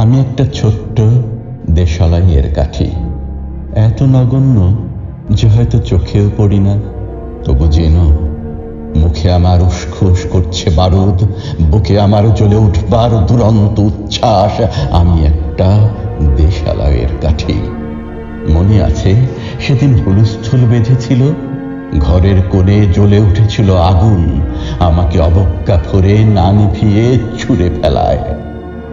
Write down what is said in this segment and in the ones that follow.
আমি একটা ছোট্ট দেশালাইয়ের কাঠি। এত নগণ্য যে হয়তো চোখেও পড়ি না, তবু যেন মুখে আমার উসখুস করছে বারুদ, বুকে আমার জ্বলে উঠবার দুরন্ত উচ্ছ্বাস। আমি একটা দেশালয়ের কাঠি। মনে আছে, সেদিন হুলস্থুল বেঁধেছিল, ঘরের কোণে জ্বলে উঠেছিল আগুন, আমাকে অবজ্ঞা ভরে না নিভিয়ে ছুঁড়ে ফেলায়।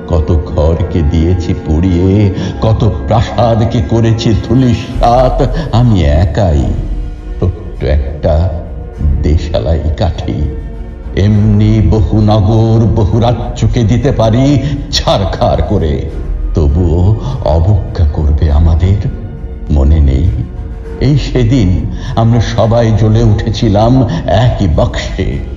কত ঘরকে দিয়েছি পুড়িয়ে, কত প্রাসাদকে করেছি ধুলিসাত আমি একাই ছোট্ট একটা দেশালাই কাঠি। এমনি বহু নগর, বহু রাজ্যকে দিতে পারি, ছাড়খাড় করে। তবুও অবজ্ঞা করবে আমাদের? মনে নেই। এই সেদিন আমরা সবাই জ্বলে উঠেছিলাম একই বাক্সে।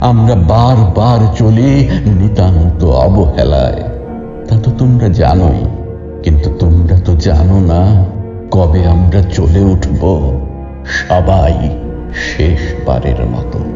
আমরা বার বার চলি নিতান্ত অবহেলায়। তা তো তোমরা জানোই, কিন্তু তোমরা তো জানো না কবে আমরা চলে উঠব, সবাই শেষবারের মতো।